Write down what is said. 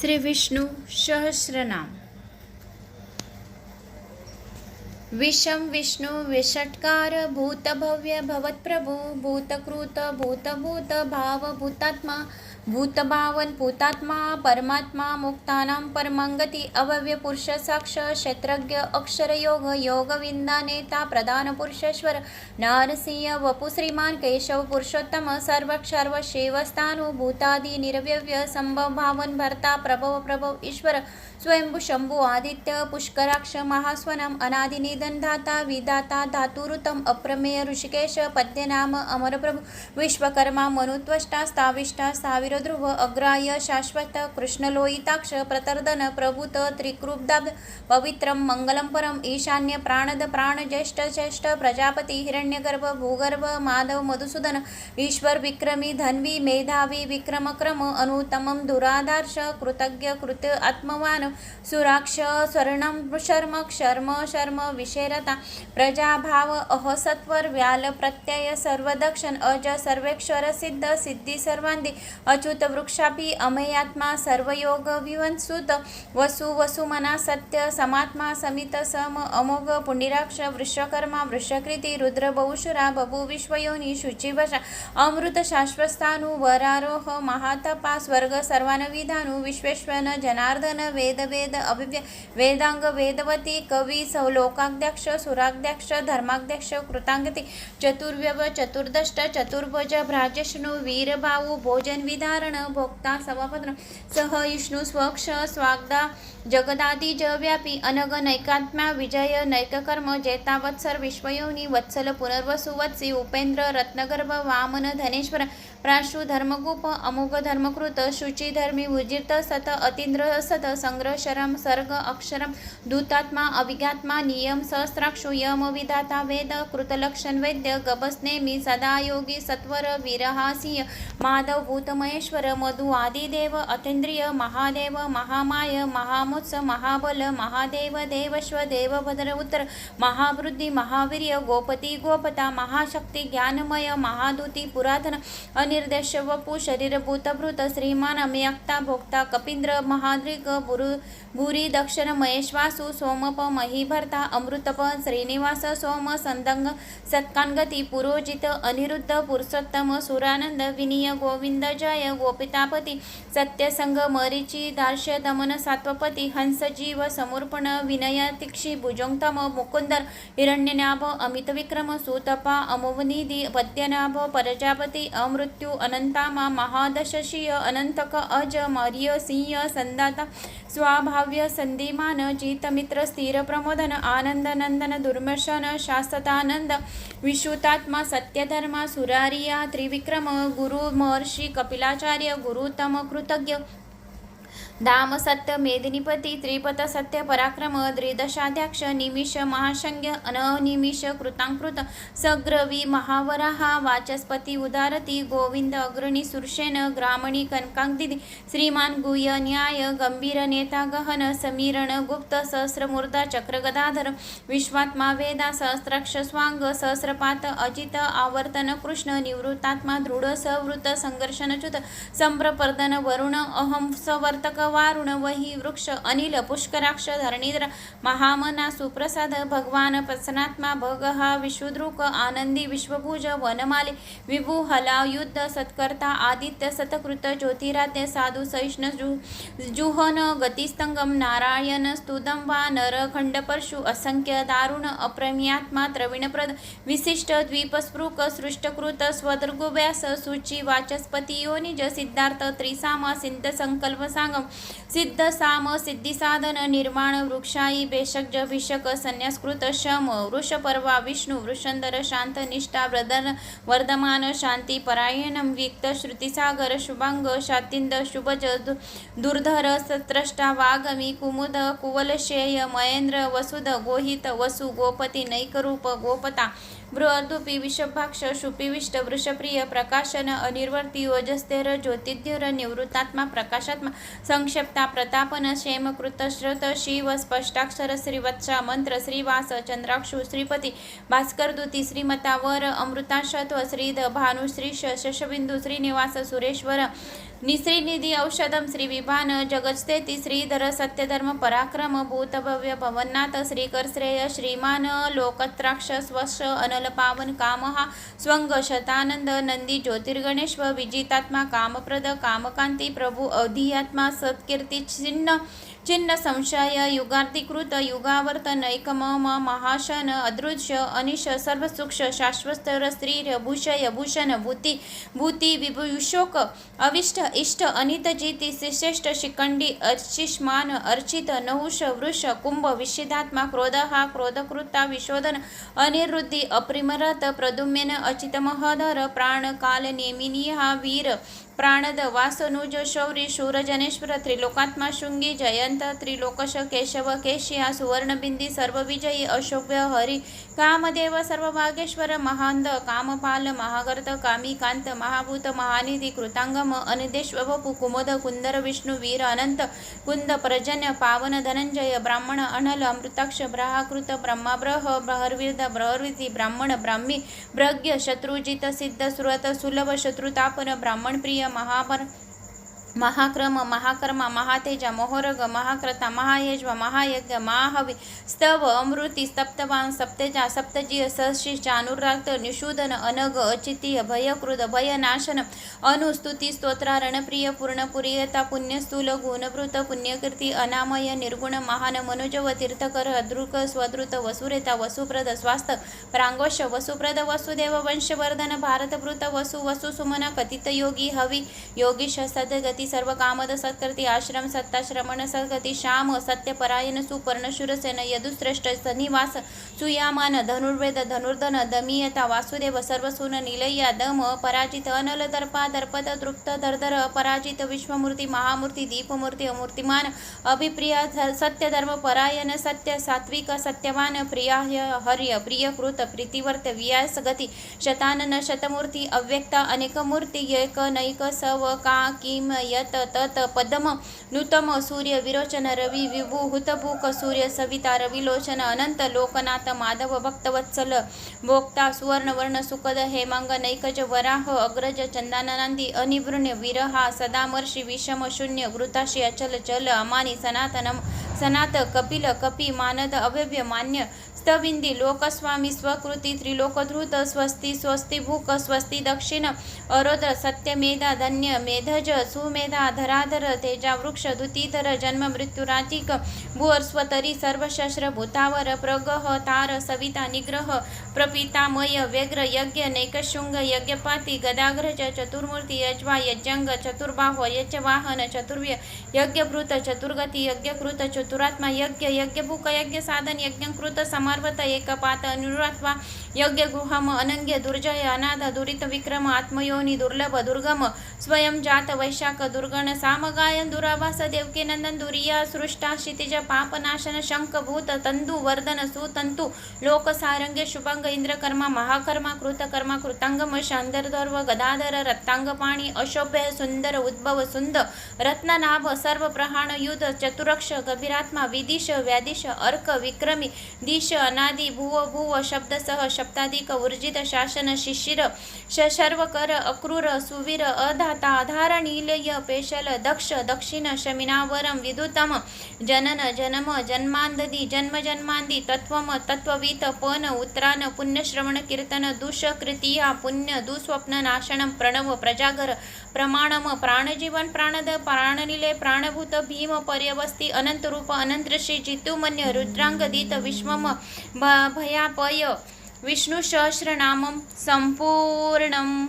श्री विष्णू सहस्रनाम. विषम विष्णु विषट्कार भूतभव्य भवत्प्रभु भूतकृत भूतभूत भाव भूतात्मा भूतभावन भूतात्मा परमात्मा मुक्तानां परमंगती अव्यय पुरुष साक्ष क्षेत्रज्ञ अक्षरयोग योगविंदा नेता प्रधान पुरुषेश्वर नारसिंह वपुश्रीमान केशव पुरुषोत्तम सर्वक्षर्व शिवस्थानु भूतादि निर्व्यव्य संभव भावन भर्ता प्रभव प्रभव ईश्वर स्वयंभू शंभू आदित्य पुष्कराक्ष महास्वनम अनादिनिधन धाता विधाता धातुरुतम अप्रमेय ऋषिकेश पद्यनाम अमरप्रभु विश्वकर्मा मनुत्वष्टा स्थाविष्टा स्थाविरध्रुव अग्राह्य शाश्वत कृष्णलोहिताक्ष प्रतर्दन प्रभुत त्रिकृब्दाब्द पवित्रं मंगलम परम ईशान्य प्राणद प्राणज्येष्ठ ज्येष्ठ प्रजापती हिरण्यगर्भ भूगर्भ माधव मधुसूदन ईश्वर विक्रमी धन्वी मेधावी विक्रमक्रम अनुत्तमं दुराधार्श कृतज्ञ कृत आत्मवान सुराक्ष स्वर्णम शर्म शर्म शर्म विशेरता प्रजाभाव अहसत्वर व्याल प्रत्यय सर्वदक्षण अज सर्वेक्षर सिद्ध सिद्धी सर्वांदी अच्युत वृक्षापी अमयात्मा सर्वयोग विवंसुत वसु वसुमना सत्य समात्मा समित सम अमोघ पुंडिराक्ष वृषकर्मा वृषकृती रुद्र बहुशुरा बभू विश्वयोनी शुचिवशा अमृत शाश्वस्तानु वरारोह महातपा स्वर्ग सर्वानविधानु विश्वेश्वन जनार्दन वेद वेद अभिव्य वेदांग वेदवती कवी सौलोकाध्यक्ष सुराध्यक्ष धर्माध्यक्ष कृतांगती चतुर्व्यव चतुर्दष्ट चतुर्भुज भ्राजष्णु वीरभाऊ भोजन विचारण भोक्ता सभापत्र सह विष्णू स्वक्ष स्वागदा जगदादी व्यापी अनग नैकात्म्या विजय नैककर्म जेतावत्सर विश्वयोनी वत्सल पुनर्वसुवत्सी उपेंद्र रत्नगर्भ वामन धनेश्वर प्राशु धर्मगुप अमोघ धर्मकृत शुचिधर्मी उजिर्त सत अतींद्र सत संग्रह शरम सर्ग अक्षरम दूतात्मा अभिज्ञात्मा नियम सहस्राक्षु यम विधाता वेद कृतलक्षण वैद्य गबस्नेमी सदायोगी सत्वर विरहासीय माधव भूतमय भूतमहेश्वर मधु आदिदेव अतेंद्रिय महादेव महामाय महामुत्स महाबल महादेव देवश्व देवभद्र उत्तर महावृद्धी महावीर्य गोपती गोपता महाशक्ती ज्ञानमय महादूती पुरातन अनिर्देश वपू शरीरभूतभृत श्रीमान अमियक्ता भोक्ता कपिंद्र महाद्रिक बुरु भूरी दक्षिण महेश्वासु सोमप महीभर्ता अमृतप श्रीनिवास सोम संदंग सत्कानगती पुरोजित अनिरुद्ध पुरुषोत्तम सुरानंद विनीय गोविंद जय गोपितापती सत्यसंग मरीची दार्श दमन सात्वपती हंसजीव समर्पण विनय तिक्षी भुजंगतम मुकुंदर हिरण्यनाभ अमित विक्रम सुतपा अमोवनिधी पद्यनाभ प्रजापती अमृत्यू अनंतामा महादशशीय अनंतक अज मर्य सिंह संदाता स्वाभाव्य संधिमान जितमित्र स्थिर प्रमोदन आनंद नंदन दुर्मर्शन शाश्वतानंद विशुतात्मा सत्यधर्मा सुरारिया त्रिविक्रम गुरु महर्षी આચાર્ય ગુરુતમ કૃતજ્ઞ धाम सत्य मेदिनीपती त्रिपत सत्य पराक्रम द्रिदशाध्यक्ष निमिष महाशंग्य अननिमिष कृतांकृत सग्रवी महावराहा वाचस्पती उदारती गोविंद अग्रणी सुरसेन ग्रामणी कनकांदिदी श्रीमान गुह्य न्याय गंभीर नेता गहन समीरण गुप्त सहस्रमूर्ता चक्रगदाधर विश्वात्मा वेदा सहस्राक्ष स्वांग सहस्रपात अजित आवर्तन कृष्ण निवृत्तात्मा दृढ सवृत संघर्षणच्युत संप्रपर्दन वरुण अहं सवर्तक वारुण वही वृक्ष. अनिल पुष्कराक्ष धरणीद्र महामना सुप्रसाद भगवान प्रसनात्मा भगहा विश्वदृक आनंदी विश्वभुज वनमाले विभू हला युद्ध सत्कर्ता आदित्य सतकृत ज्योतिराद्य साधू सहिष्ण जु जुहन गतिस्तंगम नारायण स्तुदंबा नर खंडपरशु असंख्य दारुण अप्रमियात्मा द्रविणप्रद विशिष्ट द्वीपस्पृक सृष्टकृत स्वदृगुव्यास सूची वाचस्पती योनिज सिद्धार्थ त्रिसाम सिद्ध संकल्प सांगम सिद्ध साम सिद्धी साधन निर्माण वृक्षाई बेशक भिषक संन्यासकृत शम वृषपर्वा विष्णू वृषंदर शांत निष्ठा व्रदन वर्धमान शांती परायणम विक्त श्रुतिसागर शुभांग शातिंद शुभज दुर्धर सत्रष्टा वागमी कुमुद कुवलशेय महेंद्र वसुध गोहित वसु गोपती नैकरूप गोपता बृहदुपी विषभाक्ष शुपिविष्ट वृषप्रिय प्रकाशन अनिर्वर्ती ओजस्तेर ज्योतिद्युर निवृत्तात्मा प्रकाशात्मा संक्षिप्ता प्रतापन क्षेमकृत श्रत शिव स्पष्टाक्षर श्रीवत्सा मंत्र श्रीवास चंद्राक्षु श्रीपती भास्करदूती श्रीमता वर अमृताशत्व श्रीध भानुश्रीश शशबिंदू श्रीनिवास सुरेश्वर निश्रीनिधी औषधं श्रीविभान जगस्तेती श्रीधर सत्यधर्म पराक्रम भूतभव्य भवन्नाथ श्रीकरश्रेय श्रीमान लोकत्राक्ष स्वश अनलपावन कामहा स्वंग शतानंद नंदी ज्योतिर्गणेश्व विजितात्मा कामप्रद कामकांती प्रभू अधियात्मा सत्कीर्ती चिन्ह चिन्ह संशय युगार्तिकृत युगावर्तन नैकम महाशन अदृश्य अनिश सर्वसूक्ष शाश्वस्तर स्त्री भूषय भूषण भूती भूती विभूषोक अविष्ट इष्ट अनित जिती श्रेष्ठ शिखंडी अर्चिष्मान अर्चित नहुष वृष कुंभ विशिधात्मा क्रोध हा क्रोधकृता विशोधन अनिरुद्धी अप्रिमरत प्रदुम्यन अचित महधर प्राण काल नेमिनी हा वीर प्राणद वासनुज शौरी शूरजनेश्वर त्रिलोकात्मा शृंगी जयंत त्रिलोकश केशव केशिया सुवर्णबिंदी सर्वविजयी अशोभ्य हरी कामदेव सर्वभागेश्वर महांद कामपाल महागर्त कामिकांत महाभूत महानिधी कृतांगम अनिदेश्व वपु कुमोद कुंदर विष्णू वीर अनंत कुंद पर्जन्य पावन धनंजय ब्राह्मण अनल अमृताक्ष ब्रहाकृत ब्रह्माब्रह ब्रहर्विद ब्रहर्विधी ब्राह्मण ब्राह्मी ब्रज्ञ शत्रुजित सिद्ध सुरत सुलभ शत्रुतापन ब्राह्मण प्रिय महापर महाक्रम महाकर्मा महातेजा मोहरग महाक्रता महायज्व महायज्ञ महाहवी स्तव अमृती सप्तवान सप्तजा सप्तजीय सशी चानुराक्त निषूदन अनग अचितीय भयकृद भयनाशन अनुस्तुती स्तोत्रा रणप्रिय पूर्णपुरीयता पुण्यस्थूल गुणभृत पुण्यकीर्ती अनामय निर्गुण महान मनोजव तीर्थकर अदृक स्वदृत वसुरेता वसुप्रद स्वास्थ प्रांगोश वसुप्रद वसुदेव वंशवर्धन भारतभृत वसु वसु सुमन कथित योगी हवी योगीश सदगती सर्व कामद सत्कर्ती आश्रम सत्ता श्रमण सद्गती श्याम सत्यपरायण सुपर्ण शूरसेन यदुश्रेष्ठ सनिवास सुयामान धनुर्वेद धनुर्धन दमीयता वासुदेव सर्वसून निलय्या दम पराजित अनल दर्पा दर्पद तृप्त धरधर पराजित विश्वमूर्ती महामूर्ती दीपमूर्ती अमूर्तिमान अभिप्रिया सत्यधर्म परायण सत्य सात्विक सत्यवान प्रियाय हर्य प्रियकृत प्रीतिवर्त वियास गती शतानन शतमूर्ती अव्यक्ता अनेकमूर्ती एक नैक सव का किम यत तत पद्म नूतम सूर्य विरोचन रवी विभू हुतभूक सूर्य सविता रविलोचन अनंत लोकनाथ माधव भक्तवत्सल भोक्ता सुवर्णवर्ण सुखद हेमांग नैकज वराह अग्रज चंदाननांदी अनिवृण्य विरहा सदामर्षी विषम शून्य घृताशी अचल चल अमानी सनातनम सनात कपिल कपी मानद अव्यव्य मान्य स्तविंदी लोकस्वामी स्वकृती त्रिलोकधृत स्वस्ती स्वस्ती भूक स्वस्ती दक्षिण अरोद सत्यमेधा धन्य मेधज सुमेधा धराधर तेजा वृक्ष दुतीधर जन्म मृत्युरातिक भुअर्स्वतरी सर्वशस्त्र भूतावर प्रगह तार सविता निग्रह प्रपितामय व्यग्र यज्ञ नैकशृंग यज्ञपाती गदाग्रज चतुर्मूर्ती यज्वा यज्जंग चतुर्बाह यजवाहन चतुर्व्य यज्ञभृत चतुर्गती यज्ञकृत चतुरात्मा यज्ञ यज्ञभूक यज्ञ साधन यज्ञकृत समार्वत एकपात अनुरात्वा यज्ञगृहम अनंग्य दुर्जय अनाथ दुरित विक्रम आत्मयोनी दुर्लभ दुर्गम स्वयं जात वैशाख दुर्गण सामगायन दुरावास देवकी नंदन दुरिया सृष्टा क्षितिज पापनाशन शंख भूत तंतु वर्धन सुतंतु लोकसारंग्य शुभंग इंद्रकर्मा महाकर्मा कृतकर्मा कृतांगम शांदर्धर्व गदाधर रत्तांगपाणी अशोभ्य सुंदर उद्भव सुंदर रत्ननाभ सर्व प्रहाण युध आत्मा गभीरात्मा विदिश व्यादिश अर्क विक्रमी दिश अनादि भुव भुव शब्दसह शब्दाधिक ऊर्जित शासन शिशिर शर्वकर अक्रूर सुवीर अधाता आधार नीलय पेशल दक्ष दक्षिण शमिनावरम विदुतम जनन जन्म जन्मांददी जन्म जन्मांदी तत्वम तत्ववीत पन उत्त्रान पुण्यश्रवण कीर्तन दुष्कृतिया पुण्य दुस्वप्न नाशनम प्रणव प्रजागर प्रमाणम प्राणजीवन प्राणद प्राणनिले प्राणभूत भीम पर्यवस्ती अनंतरूप अनंतश्री जितुमन्य रुद्रांगदित विश्वम भ- भयापय। विष्णू सहस्रनामम